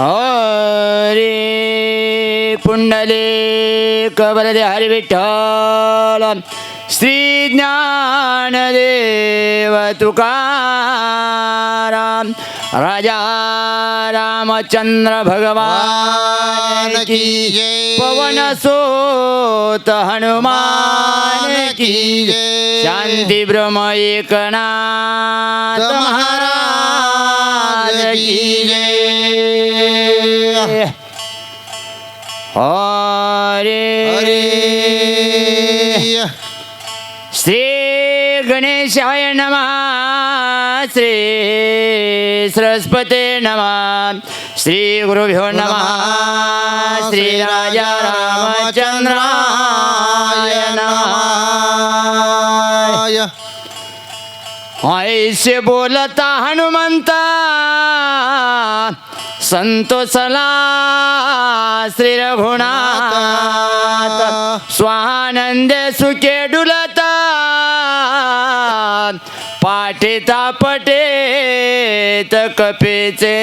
हरे पुंडले कबलदे हरी विठ्ठल श्री ज्ञानदेव तुकाराम राजा रामचंद्र भगवान की पवन सोत हनुमान की शांती ब्रह्म एकनाथ महाराज की जय. हरे श्री गणेशाय नमः श्री सरस्वते नमः श्री गुरुभ्यो नमः श्री राजा रामचंद्राय नमः ऐसे बोलता हनुमंता संतोषला श्री रघुनाथ स्वानंदे सुखे डुलता पाठे तापटे कपेचे।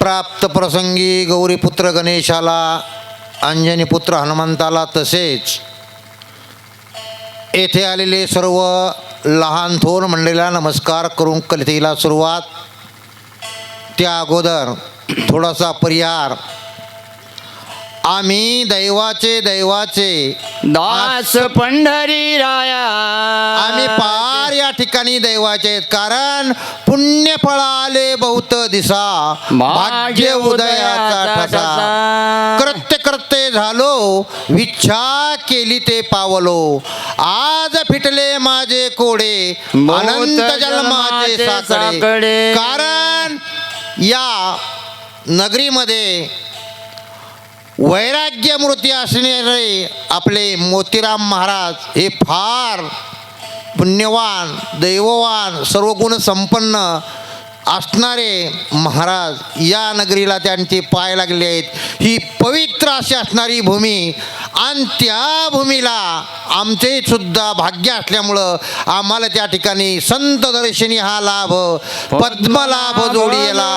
प्राप्त प्रसंगी गौरीपुत्र गणेशाला अंजनीपुत्र हनुमंताला तसेच येथे आलेले सर्व लहान थोर मंडळीला नमस्कार करून कलितेला सुरुवात. त्या अगोदर थोडासा परिहार. आम्ही दैवाचे दैवाचे दास पंढरी राया. आम्ही पार या ठिकाणी दैवाचे आहेत. कारण पुण्य फळाले बहुत दिसा भाग्य उदयाचा ठसा. कृत्य कृत्य झालो विच्छा केली ते पावलो. आज फिटले माझे कोडे अनंत जन्माचे साकडे. कारण या नगरीमध्ये वैराग्यमूर्ती असणारे आपले मोतीराम महाराज हे फार पुण्यवान दैववान सर्व गुण संपन्न असणारे महाराज या नगरीला त्यांचे पाय लागले आहेत. ही पवित्र अशी असणारी भूमी आणि त्या भूमीला आमचे सुद्धा भाग्य असल्यामुळं आम्हाला त्या ठिकाणी संत दर्शनी हा लाभ पद्मलाभ जोडीला.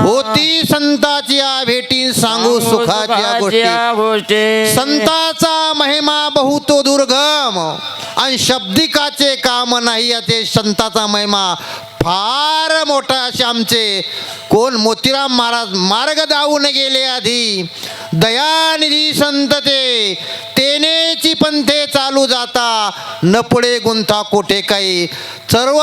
होती संताची भेटी सांगू सुखाच्या गोष्टी. गोष्टी. संताचा महिमा बहुतो दुर्गम आणि शब्दिकाचे काम नाही याचे संताचा महिमा फार मोठा असे आमचे कोण मोतीराम महाराज मार्ग दावून गेले आधी. दयानिधी संत तेनेची पंथे चालू जाता. न पुढे गुंता कोठे काही. सर्व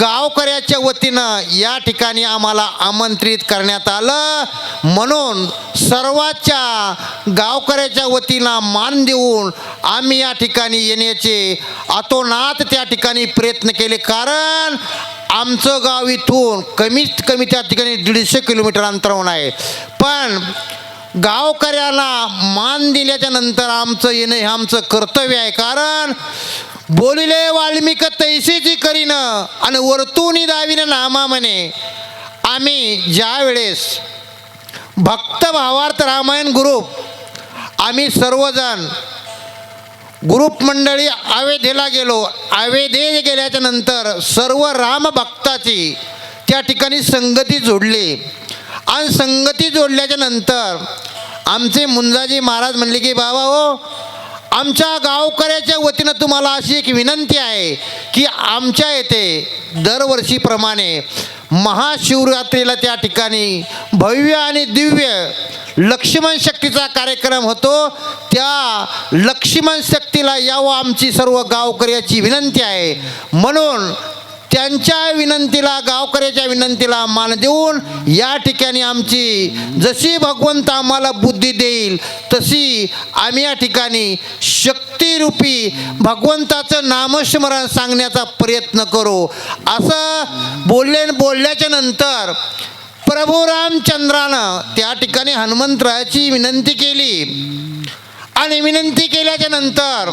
गावकऱ्याच्या वतीनं या ठिकाणी आम्हाला आमंत्रित करण्यात आलं. म्हणून सर्वाच्या गावकऱ्याच्या वतीनं मान देऊन आम्ही या ठिकाणी येण्याचे अतोनात त्या ठिकाणी प्रयत्न केले. कारण आमचं गाव इथून कमीत कमी त्या ठिकाणी दीडशे किलोमीटर अंतरावून आहे. पण गावकऱ्याला मान दिल्याच्या नंतर आमचं येणं हे आमचं कर्तव्य आहे. कारण बोलिले वाल्मिक तैसेची करीन आणि वरतुनी दाविन नामा म्हणे. आम्ही ज्या वेळेस भक्त भावार्थ रामायण ग्रुप आम्ही सर्वजण ग्रुप मंडळी अवेधेला गेलो. अवेधे गेल्याच्यानंतर सर्व राम भक्ताची त्या ठिकाणी संगती जोडली. आणि संगती जोडल्याच्या नंतर आमचे मुंजाजी महाराज म्हणले की बाबा हो आमच्या गावकऱ्याच्या वतीनं तुम्हाला अशी एक विनंती आहे की आमच्या येथे दरवर्षीप्रमाणे महाशिवरात्रीला त्या ठिकाणी भव्य आणि दिव्य लक्ष्मण शक्तीचा कार्यक्रम होतो. त्या लक्ष्मण शक्तीला यावं आमची सर्व गावकऱ्याची विनंती आहे. म्हणून त्यांच्या विनंतीला गावकऱ्याच्या विनंतीला मान देऊन या ठिकाणी आमची जशी भगवंत आम्हाला बुद्धी देईल तशी आम्ही या ठिकाणी शक्तिरूपी भगवंताचं नामस्मरण सांगण्याचा प्रयत्न करू. असं बोलले बोलल्याच्या नंतर प्रभू रामचंद्रानं त्या ठिकाणी हनुमंतरायाची विनंती केली. आणि विनंती केल्याच्यानंतर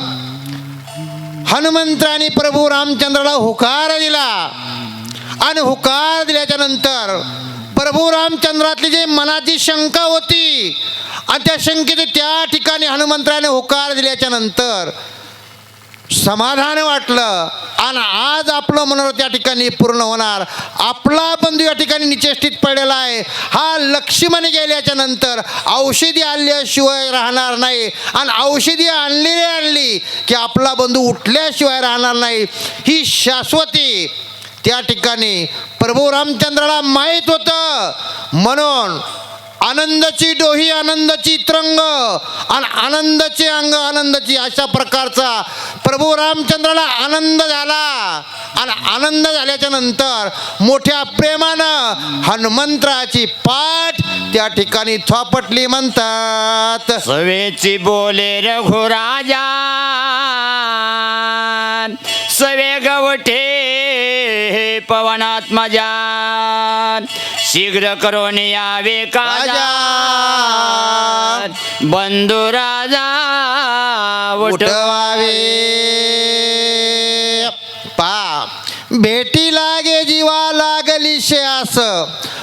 हनुमंताने प्रभू रामचंद्राला हुकार दिला. आणि हुकार दिल्याच्या नंतर प्रभू रामचंद्रातली जे मनाची शंका होती आणि त्या शंकेचे त्या ठिकाणी हनुमंत्राने होकार दिल्याच्या नंतर समाधान वाटलं. आणि आज आपलं मनोरथ या ठिकाणी पूर्ण होणार. आपला बंधू या ठिकाणी निचेष्टित पडलेला आहे. हा लक्ष्मण गेल्याच्यानंतर औषधी आणल्याशिवाय राहणार नाही. आणि औषधी आणलेली आणली की आपला बंधू उठल्याशिवाय राहणार नाही. ही शाश्वती त्या ठिकाणी प्रभू रामचंद्राला माहीत होतं. म्हणून आनंदाची डोही आनंदाची त्रंग आणि आनंदाचे अंग आनंदाची अशा प्रकारचा प्रभू रामचंद्राला आनंद झाला. आणि आनंद झाल्याच्यानंतर मोठ्या प्रेमानं हनुमंत्राची पाठ त्या ठिकाणी थोपटली म्हणतात. सवेची बोले रघुराजा सवे गवठे पवनात्मजान शीघ्र करून यावे काजा. बंधू राजा उठवावे. पा. भेटी लागे जीवा लागली शे आस.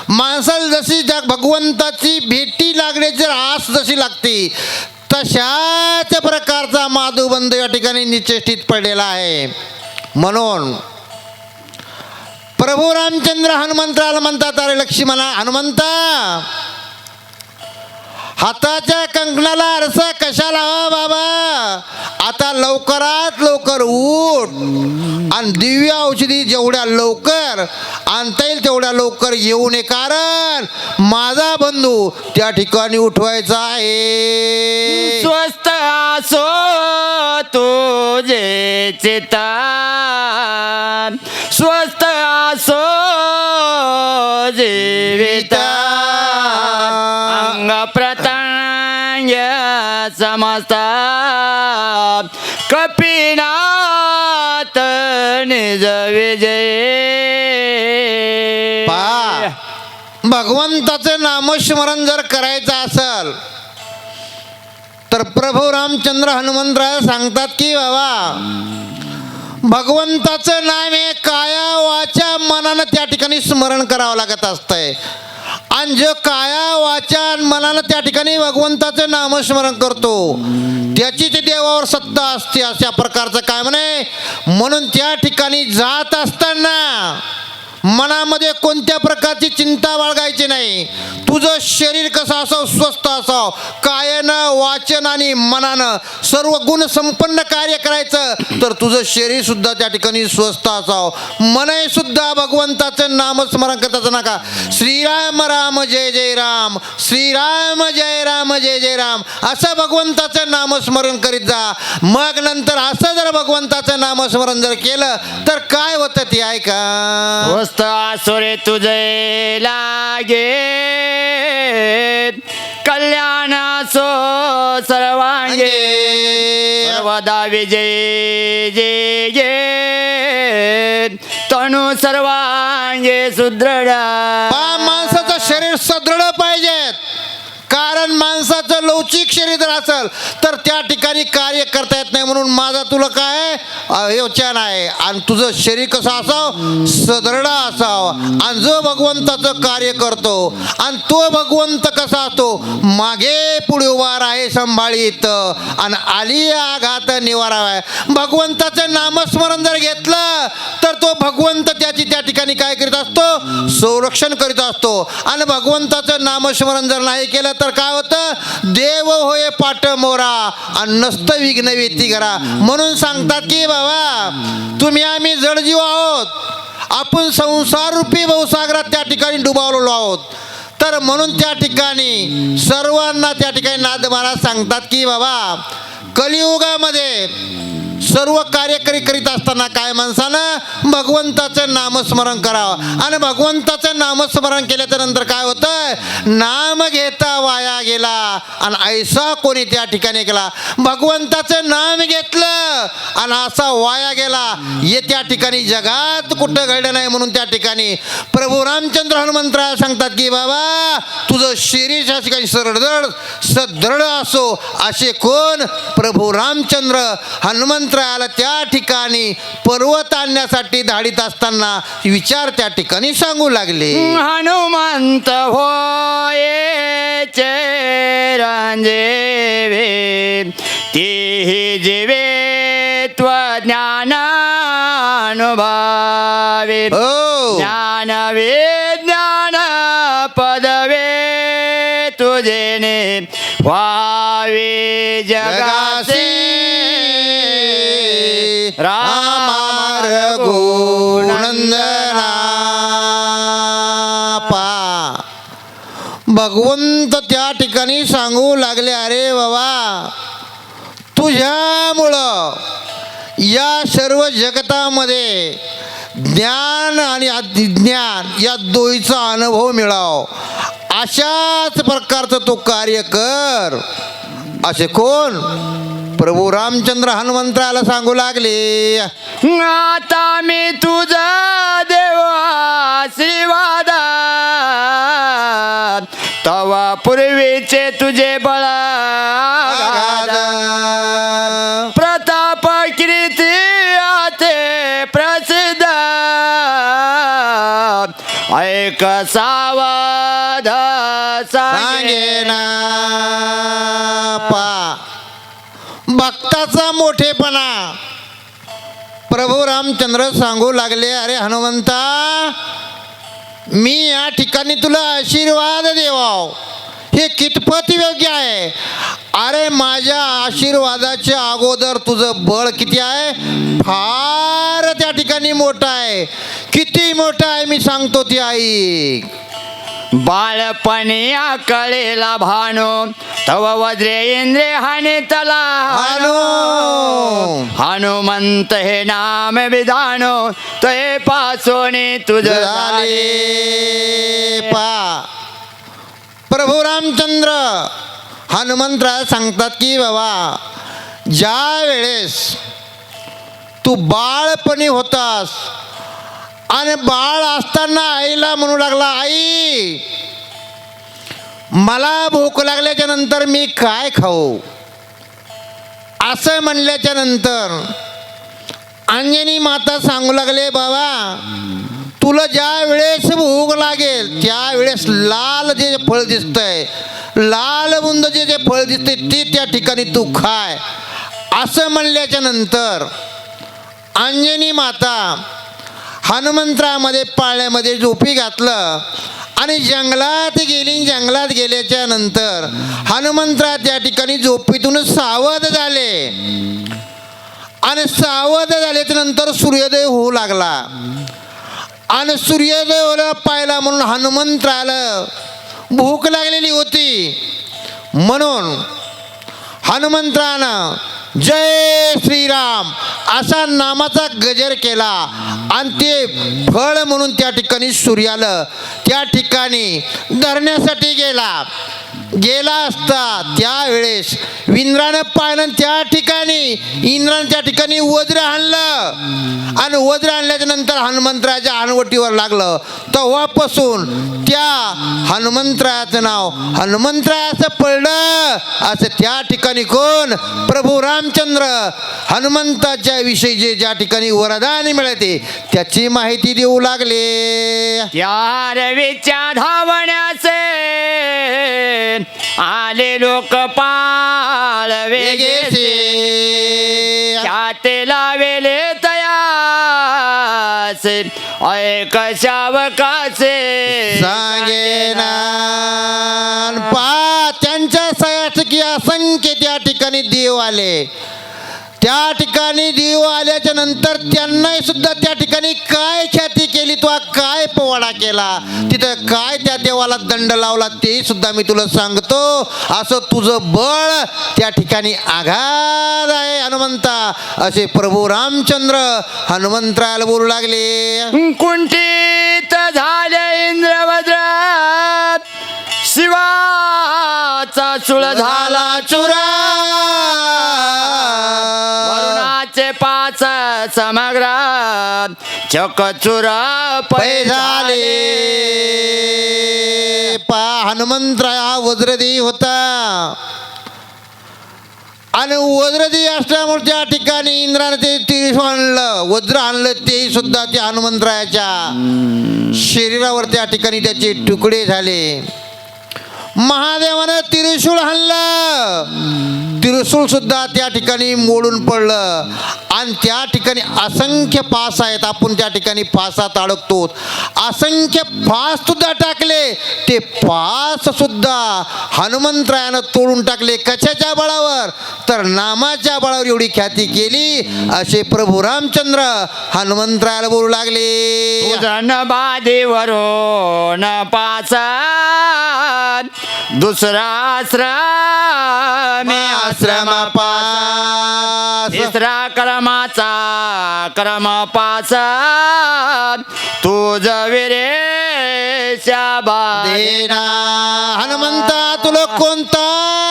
माणसाला जशी भगवंताची भेटी लागण्याची आस जशी लागते तशाच प्रकारचा माधुबंध या ठिकाणी निचेष्टित पडलेला आहे. म्हणून प्रभू रामचंद्र हनुमंताला म्हणतात अरे लक्ष्मणा हनुमंता हाताच्या कंकणाला आरसा कशा लावा बाबा? आता लवकरात लवकर उठ आणि दिव्य औषधी जेवढ्या लवकर आणता येईल तेवढ्या लवकर येऊ नये कारण माझा बंधू त्या ठिकाणी उठवायचा आहे. स्वस्त असो तुझे चेता समस्ता कपिनाथ निज विजय. पहा भगवंताचं नामस्मरण जर करायचं असल तर प्रभू रामचंद्र हनुमंतराय सांगतात की बाबा भगवंताचं नाम हे काया वाचा मनानं त्या ठिकाणी स्मरण करावं लागत असतंय. आणि जे काया वाचा मनानं त्या ठिकाणी भगवंताचं नामस्मरण करतो त्याची ते देवावर सत्ता असते अशा प्रकारचं काय म्हणे? म्हणून त्या ठिकाणी जात असताना मनामध्ये कोणत्या प्रकारची चिंता बाळगायची नाही. तुझं शरीर कसं असावं स्वस्थ असावं. कायनं वाचन आणि मनानं सर्व गुण संपन्न कार्य करायचं तर तुझं शरीर सुद्धा त्या ठिकाणी स्वस्थ असावं. मनही सुद्धा भगवंताचं नामस्मरण करताच नका. श्रीराम राम जय जय राम. श्रीराम जय राम जय जय राम. असं भगवंताचं नामस्मरण करीत जा. मग नंतर असं जर भगवंताचं नामस्मरण जर केलं तर काय होतं ते ऐका. मस्त आसुरे तुझे लागे कल्याण असो सर्वांगे सर्वदा विजय जे गे तनु सर्वांगे सुदृढ. माणसाचं शरीर सुदृढ पाहिजेत. कारण माणसाचं लवचिक शरीर जर असेल तर त्या ठिकाणी कार्य करता येत नाही. म्हणून माझा तुला काय योचन आहे. आणि तुझं शरीर कसं असावं? सदृढ असावं. आणि जो भगवंताचं कार्य करतो आणि तो भगवंत कसा असतो? मागे पुढे उभार आहे सांभाळीत. आणि आली आघात निवारावाय भगवंताचं नामस्मरण जर घेतलं तर तो भगवंत त्याची त्या ठिकाणी काय करीत असतो? संरक्षण करीत असतो. आणि भगवंताचं नामस्मरण जर नाही केलं तर काय होतं देव होय पाट मोरा आणि नसतं विघ्न व्यती करा म्हणून सांगतात की बाबा तुम्ही आम्ही जडजीव आहोत. आपण संसार रूपी बहुसागरात त्या ठिकाणी डुबावलेलो आहोत. तर म्हणून त्या ठिकाणी सर्वांना त्या ठिकाणी नाद महाराज सांगतात की बाबा कलियुगामध्ये सर्व कार्यकरी करीत असताना काय माणसानं? भगवंताचं नामस्मरण करावं. आणि भगवंताचं नामस्मरण केल्याच्यानंतर काय होतं? नाम घेता वाया गेला. आणि ऐसा कोणी त्या ठिकाणी केला भगवंताचं नाम घेतलं आणि असा वाया गेला. हे त्या ठिकाणी जगात कुठं घडलं नाही म्हणून त्या ठिकाणी प्रभू रामचंद्र हनुमंतराय सांगतात की बाबा तुझं शरीर या ठिकाणी सरदृढ सदृढ असो. असे कोण? प्रभू रामचंद्र हनुमंत हनुमंतरायाला त्या ठिकाणी पर्वत आणण्यासाठी धाडीत असताना विचार त्या ठिकाणी सांगू लागले. हनुमंत होये चिरंजीवी तीही जीवे त्वदेव ज्ञानानुभावे हो. ज्ञान विज्ञान पदवे तुझेने व्हावे जगाचे. रामार गुणंदना पा भगवंत त्या ठिकाणी सांगू लागले अरे बाबा तुझ्यामुळं या सर्व जगतामध्ये ज्ञान आणि अज्ञान या दोईचा अनुभव मिळाव. अशाच प्रकारचं तो कार्य कर. असे कोण? प्रभू रामचंद्र हनुमंतराला सांगू लागले. आता मी तुझा देव आशीर्वाद तवा पूर्वीचे तुझे बळा प्रताप कीर्ती आते प्रसिद्ध. ऐक सावध सांगे भक्ताचा मोठेपणा. प्रभू रामचंद्र सांगू लागले अरे हनुमंता मी या ठिकाणी तुला आशीर्वाद देवाव. हे कितपत योग्य आहे? अरे माझ्या आशीर्वादाच्या अगोदर तुझं बळ किती आहे? फार त्या ठिकाणी मोठं आहे. किती मोठं आहे मी सांगतो ती आई. बाळपणी कळेला भानो तव वज्रे इंद्रे हाने तला हनु. हनुमंत हे नाम विधानो ते पासोने तुझ झाले पा. प्रभू रामचंद्र हनुमंतराय सांगतात की बाबा ज्या वेळेस तू बाळपणी होतास आणि बाळ असताना आईला म्हणू लागला आई मला भूक लागल्याच्या नंतर मी काय खाऊ? असं म्हणल्याच्या नंतर अंजनी माता सांगू लागले बाबा तुला ज्या वेळेस भूक लागेल त्यावेळेस लाल जे फळ दिसतंय लाल बुंद जे जे फळ दिसते ते त्या ठिकाणी तू खाय. असं म्हणल्याच्या नंतर अंजनी माता हनुमंतरामध्ये पाळण्यामध्ये झोपी घातलं आणि जंगलात गेली जंगलात गेल्याच्यानंतर हनुमंतरा त्या ठिकाणी झोपीतून सावध झाले. आणि सावध झाल्याच्यानंतर सूर्योदय होऊ लागला. आणि सूर्योदय होला पाहिला म्हणून हनुमंतराला भूक लागलेली होती. म्हणून हनुमंतरानं जय श्रीराम. असा नामाचा गजर केला. आणि ते फळ म्हणून त्या ठिकाणी सूर्याला त्या ठिकाणी धरण्यासाठी गेला. गेला असता त्यावेळेस इंद्रानं पाहिलं त्या ठिकाणी इंद्रानं त्या ठिकाणी वज्र आणलं. आणि वज्र आणल्याच्या नंतर हनुमंतराच्या हनवटीवर लागलं. तेव्हापासून त्या हनुमंतरायाचं नाव हनुमंतराय असं पडलं असं त्या ठिकाणी कोण? प्रभू रामचंद्र. हनुमंताच्या विषयी जे ज्या ठिकाणी वरदान मिळते त्याची माहिती देऊ लागले. त्या रवीच्या धावण्याचे आले लोक पाळ वेगेचे वेगेचे त्याते लावेले तयासे. ऐक शावकाचे सांगे पा त्यांच्या सयासकी असंख्य त्या ठिकाणी देव आले. त्या ठिकाणी देव आल्याच्यानंतर त्यांनाही सुद्धा त्या ठिकाणी काय ख्याती केली तो काय पोवाडा केला? तिथं काय त्या देवाला दंड लावला ते सुद्धा मी तुला सांगतो. असं तुझं बळ त्या ठिकाणी आघात आहे हनुमंता. असे प्रभू रामचंद्र हनुमंतराला बोलू लागले. कुंठित झाले इंद्रवज्र शिवाचा चुळ झाला चुरा. समग्र चकचुर झाले. पा हनुमंतराय वज्रदेही होता. आणि वज्रदेही असल्यामुळे त्या ठिकाणी इंद्राने ते तीर्थ आणलं वज्र आणलं तेही सुद्धा त्या हनुमंतरायाच्या शरीरावर त्या ठिकाणी त्याचे तुकडे झाले. महादेवानं त्रिशूळ हल्लं त्रिशूळ सुद्धा त्या ठिकाणी मोडून पडलं. आणि त्या ठिकाणी असंख्य पास आहेत. आपण त्या ठिकाणी फासात अडकतो असंख्य फास सुद्धा टाकले. ते पास सुद्धा हनुमंतरायानं तोडून टाकले. कशाच्या बळावर? तर नामाच्या बळावर एवढी ख्याती केली. असे प्रभू रामचंद्र हनुमंतरायाला बोलू लागले. तुझन बाधीवरून पाचा दुसरा आश्रम आश्रम आश्रम पास. तिसरा क्रमाचा क्रम पाच तुझ विरेच्या बाधे देना हनुमंता तुला कोणताच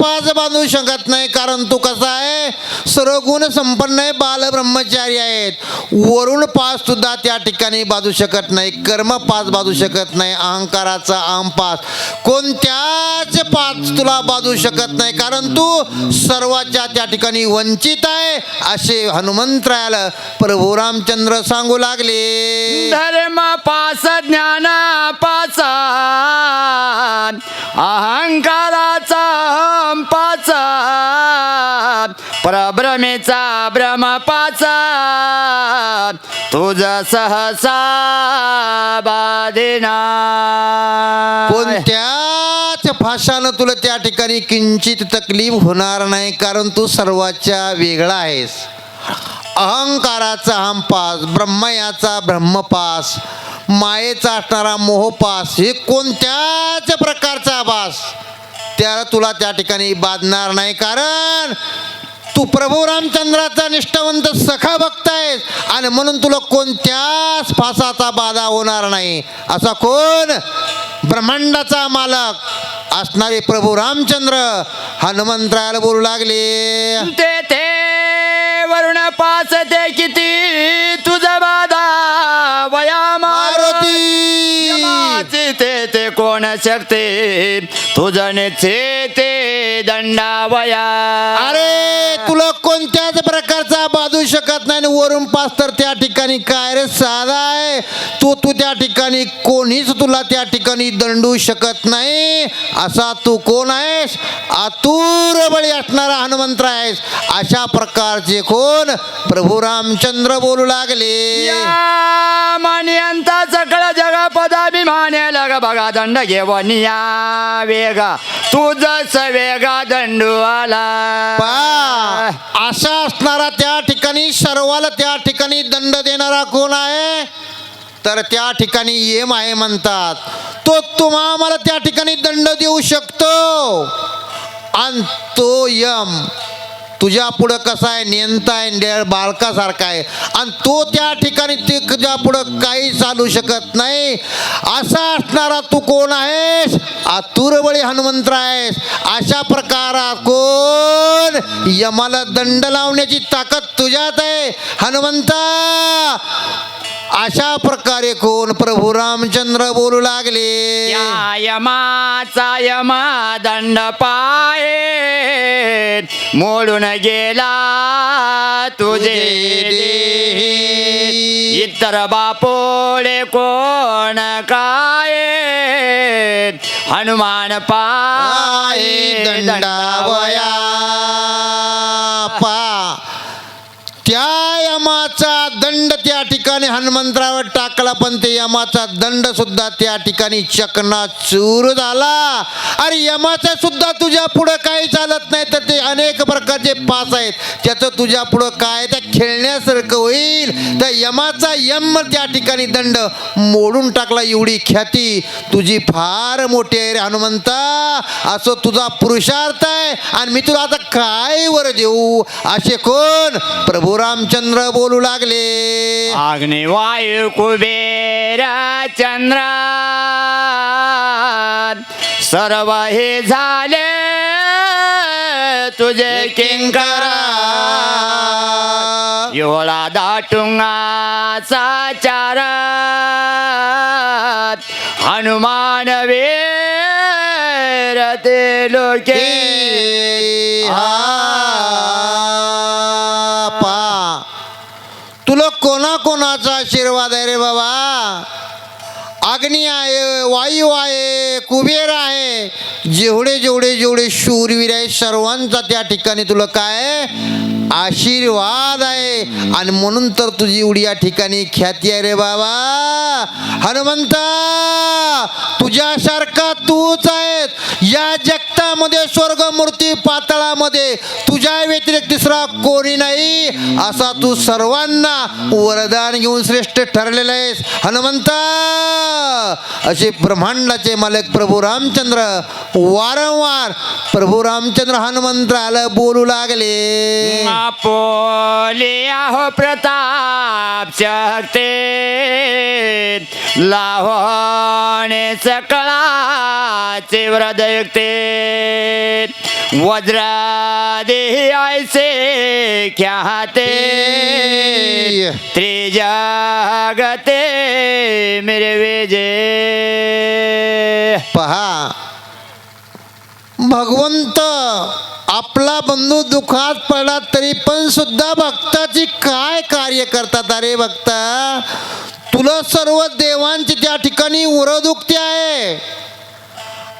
पाच बांधू शकत नाही कारण तू कसा आहे? सर्व गुण संपन्न आहे बाल ब्रह्मचारी आहेत. वरुण पास सुद्धा त्या ठिकाणी बाजू शकत नाही कर्म पास बाजू शकत नाही अहंकाराचा आम पास कोणत्याच पाच तुला बाजू शकत नाही कारण तू सर्वाच्या त्या ठिकाणी वंचित आहे असे हनुमंतरायाला प्रभू रामचंद्र सांगू लागले. धर्म पास ज्ञान पाच अहंकाराचा संपाचा परभ्रमेचा भ्रम तुझ सहसा बाधिना. कोणत्याच भाषानं तुला त्या ठिकाणी किंचित तकलीफ होणार नाही कारण तू सर्वाच्या वेगळा आहेस. अहंकाराचा हमपास ब्रह्मयाचा ब्रह्मपास मायेचा असणारा मोहपास हे कोणत्याच प्रकारचा आभास. त्याला तुला त्या ठिकाणी बाधणार नाही कारण तू प्रभू रामचंद्राचा निष्ठावंत सखा बघतायस आणि म्हणून तुला कोणत्याच फासाचा बाधा होणार नाही. असा कोण? ब्रह्मांडाचा मालक असणारे प्रभू रामचंद्र हनुमंतरायाला बोलू लागले. ते ते वरुण पाच ते किती तुझ बाधा वया मारुती! मारुती ते ते कोण शकते? तुझने ते ते दंडावया. अरे तुला कोणत्याच प्रकारचा बाजू शकत नाही आणि वरून पास तर त्या ठिकाणी काय रे साधा आहे? तू तू त्या ठिकाणी कोणीच तुला त्या ठिकाणी दंडू शकत नाही. असा तू कोण आहेस? आतुर बळी असणारा हनुमंत्र आहेस. अशा प्रकारचे कोण प्रभू रामचंद्र बोलू लागले. बघा दंड घेऊन या वेगा. तुझ वेगा दंडू आला असा असणारा त्या ठिकाणी सर्वाला त्या ठिकाणी दंड देणारा कोण आहे? तर त्या ठिकाणी येम आहे म्हणतात. तो तुम्हा मला त्या ठिकाणी दंड देऊ शकतो. आणि तो यम. तुझ्या पुढं कसं आहे नेंता आहे डेळ बालकासारखा आहे. आणि तो त्या ठिकाणी तुझ्या पुढं काही चालू शकत नाही. असा असणारा तू कोण आहेस? आतुरबळी हनुमंत्र आहेस. अशा प्रकारा कोण यमाला दंड लावण्याची ताकद तुझ्यात आहे? हनुमंता! अशा प्रकारे कोण प्रभू रामचंद्र बोलू लागले? या यमाचा यमा दंड पाये मोडून गेला तुझे. इतर बापोळे कोण काय? हनुमान पाय दंडावया पा त्या यमाचा दंड त्या ठिकाणी टाकला पण ते यमाचा दंड सुद्धा त्या ठिकाणी चकना चूर झाला. अरे यमाचा सुद्धा तुझ्या पुढं काही चालत नाही तर ते अनेक प्रकारचे पास आहेत. त्याचं तुझ्या पुढं काय त्या खेळण्यासारखं होईल. त्या यमाचा यम त्या ठिकाणी दंड मोडून टाकला एवढी ख्याती तुझी फार मोठी आहे रे हनुमंता. असं तुझा पुरुषार्थ आहे. आणि मी तुला आता काय वर देऊ? असे कोण? प्रभू रामचंद्र बोलू लागले. अग्निवायू कुबेर चंद्र सर्व हे झाले तुझे किंकर. एवढा दाटुंगाचा चार हनुमान वीर ते लोके. पा कोणाचा आशीर्वाद आहे रे बाबा? अग्नी आहे वायू आहे कुबेर आहे. जेवढे जेवढे जेवढे शूरवीर आहे सर्वांचा त्या ठिकाणी तुला काय? आशीर्वाद आहे. आणि म्हणून तर तुझी एवढी या ठिकाणी ख्याती आहे रे बाबा. हनुमंता तुझ्यासारखा तूच आहेस? या जगतामध्ये स्वर्ग मूर्ती पातळामध्ये तुझ्या व्यतिरिक्त दुसरा कोणी नाही असा तू सर्वांना वरदान घेऊन श्रेष्ठ ठरलेला आहेस. हनुमंता! असे ब्रह्मांडाचे मालक प्रभू रामचंद्र वारंवार प्रभू रामचंद्र हनुमंत्राला बोलू लागले. आपले हो प्रताप शक्ते लावणे सकळा व्रदयुक्ते वज्रादेही ऐसे ख्याते. त्रिजागते मिरवेजे. पहा. भगवंत आपला बंधू दुखात पडला तरी पण सुद्धा भक्ताची काय कार्य करतात? अरे भक्ता तुला सर्व देवांची त्या ठिकाणी उरदुक्ती आहे.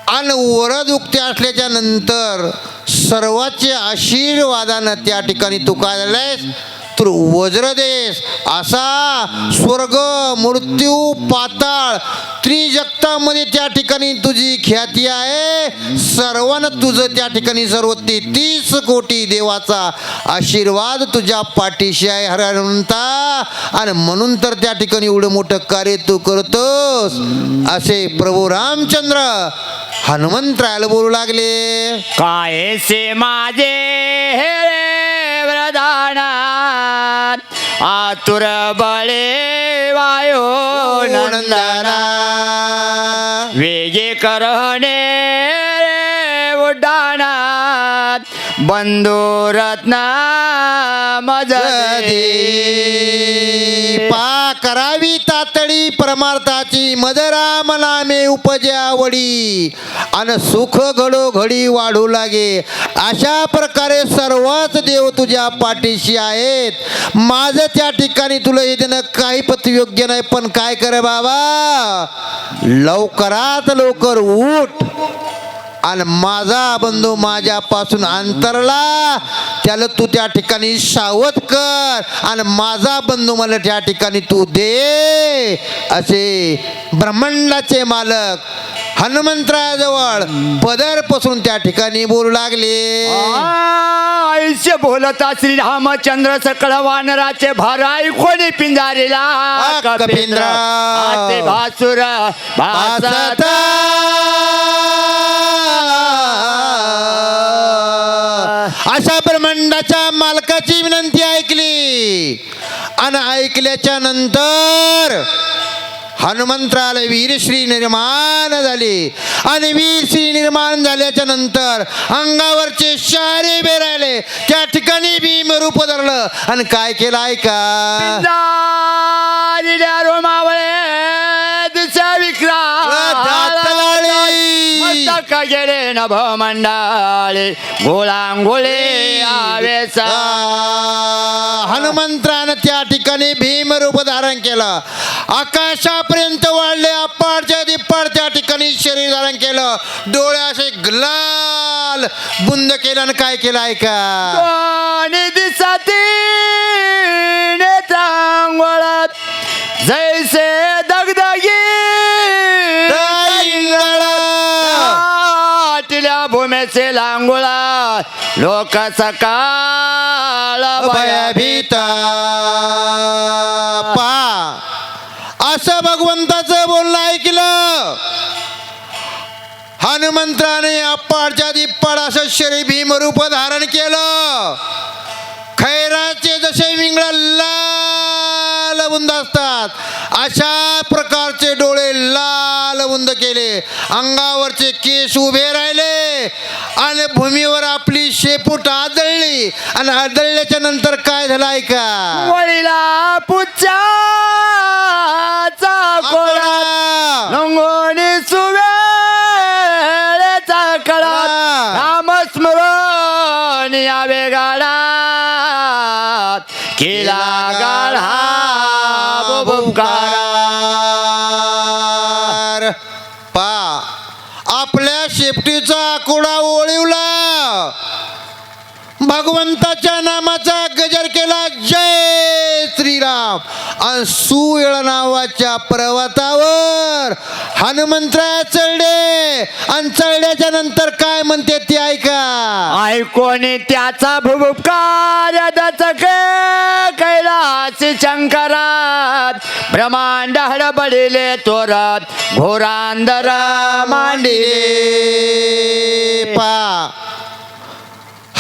आणि वरदुक्ती असल्याच्या नंतर सर्वाचे आशीर्वादानं त्या ठिकाणी तू काय झालंयस तर वज्रदेश असा स्वर्ग मृत्यू पाताळ त्रिजगतामध्ये त्या ठिकाणी तुझी ख्याती आहे. सर्वांना तुझं त्या ठिकाणी सर्व तेहतीस कोटी देवाचा आशीर्वाद तुझ्या पाठीशी आहे. हरणता आणि म्हणून तर त्या ठिकाणी एवढं मोठं कार्य तू करतोस. असे प्रभू रामचंद्र हनुमंतरायला बोलू लागले. काय से माझे हे प्रधाना आतुर बळे वायो नंदना वेगे करणे बंधू रत्ना मजदी पा करावी तातडी परमार्थाची मदराम नामे उपजावडी आणि सुख घडो घडी वाढू लागे. अशा प्रकारे सर्वच देव तुझ्या पाठीशी आहेत. माझं त्या ठिकाणी तुला हे देणं काही पत योग्य नाही पण काय करे बाबा? लवकरात लवकर उठ. आणि माझा बंधू माझ्यापासून अंतरला त्याला तू त्या ठिकाणी सावध कर. आणि माझा बंधू मला त्या ठिकाणी तू दे असे ब्रह्मांडाचे मालक. हनुमंतराजवळ पदर पसरून त्या ठिकाणी बोलू लागले. आयुष्य बोलता श्री रामचंद्र सकळ वानराचे भाराई कोणी पिंजारीला कपिंद्र. आते भासुर भासत. अशा ब्रह्मांडाच्या मालकाची विनंती ऐकली. आणि ऐकल्याच्या नंतर हनुमंतराला वीरश्री निर्माण झाले. आणि वीरश्री निर्माण झाल्याच्यानंतर अंगावरचे शारे बेरायले त्या ठिकाणी भीम रूप धरलं. आणि काय केलं ऐका? रोमावळे दिशा. मस्तक गेले नभ मंडाळे. गोळांगोळे आवेसा. हनुमंत्रानं त्या ठिकाणी भीमरूप धारण केलं. आकाशापर्यंत वाढले अप्पाडच्या दिप्पाड त्या ठिकाणी शरीर धारण केलं. डोळे असे ग्लाल बुंद केलं आणि काय केलं ऐका. दिसती नेत्रांगोळात जैसे दगदगी. आटल्या भूमेचे लांगोळा. लोक सकाळ भयभीत. पा. असं भगवंताचं बोलणं ऐकलं. हनुमंत्राने अप्पाडच्या दिप्पाड असं शरी भीमरूप धारण केलं. खैराचे जसे विंगळ लाल बुंद असतात अशा बुंद केले. अंगावरचे केस उभे राहिले आणि भूमीवर आपली शेपूट आदळली. आणि आदळल्याच्या नंतर काय झालं ऐका? वळीला सुवेळेचा कळा. नामस्मरण यावे गाडा केला गाढा बुभुंकारा भगवंताच्या नामाचा गजर केला. जय श्रीराम. आणि सुवेळ नावाच्या पर्वतावर हनुमंतराय चढले. आणि चढल्याच्या नंतर काय म्हणते ते ऐका. ऐकोनी त्याचा भुभुपकार दचक कैलास शंकरात. ब्रह्मांड हडबडिले तोरात घोरांदर मांडिले. पा.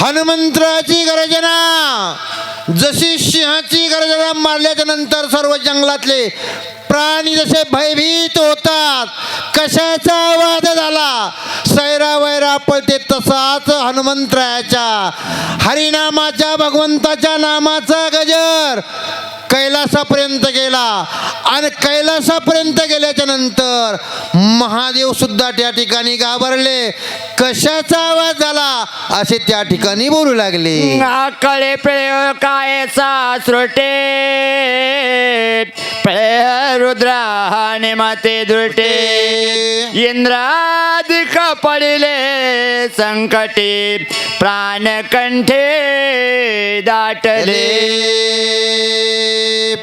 हनुमंतराची गर्जना जशी सिंहाची गर्जना मारल्याच्या नंतर सर्व जंगलातले प्राणी जसे भयभीत होतात कशाचा वाद झाला? सैरा वैरा पळते तसाच हनुमंतरायाच्या हरिनामाच्या भगवंताच्या नामाचा गजर कैलासापर्यंत गेला. आणि कैलासापर्यंत गेल्याच्यानंतर महादेव सुद्धा त्या ठिकाणी घाबरले. कशाचा आवाज झाला? असे त्या ठिकाणी बोलू लागले. कळे पिळे कायचा श्रोटे पिळे रुद्राने माते दुर्टे इंद्रादिक पडिले संकटे. प्राणकंठे दाटले.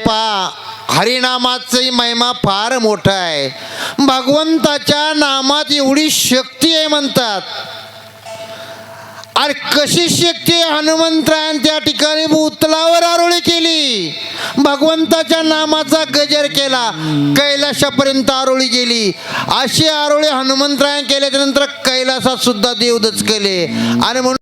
पा हरिनामाची महिमा फार मोठा आहे. भगवंताच्या नामात एवढी शक्ती आहे म्हणतात. अरे कशी शक्ती हनुमंतरायन त्या ठिकाणी? भूतलावर आरोळी केली. भगवंताच्या नामाचा गजर केला. कैलाशापर्यंत आरोळी गेली. अशी आरोळी हनुमंतरायन केल्याच्यानंतर कैलासात सुद्धा देव दचकले आणि म्हणून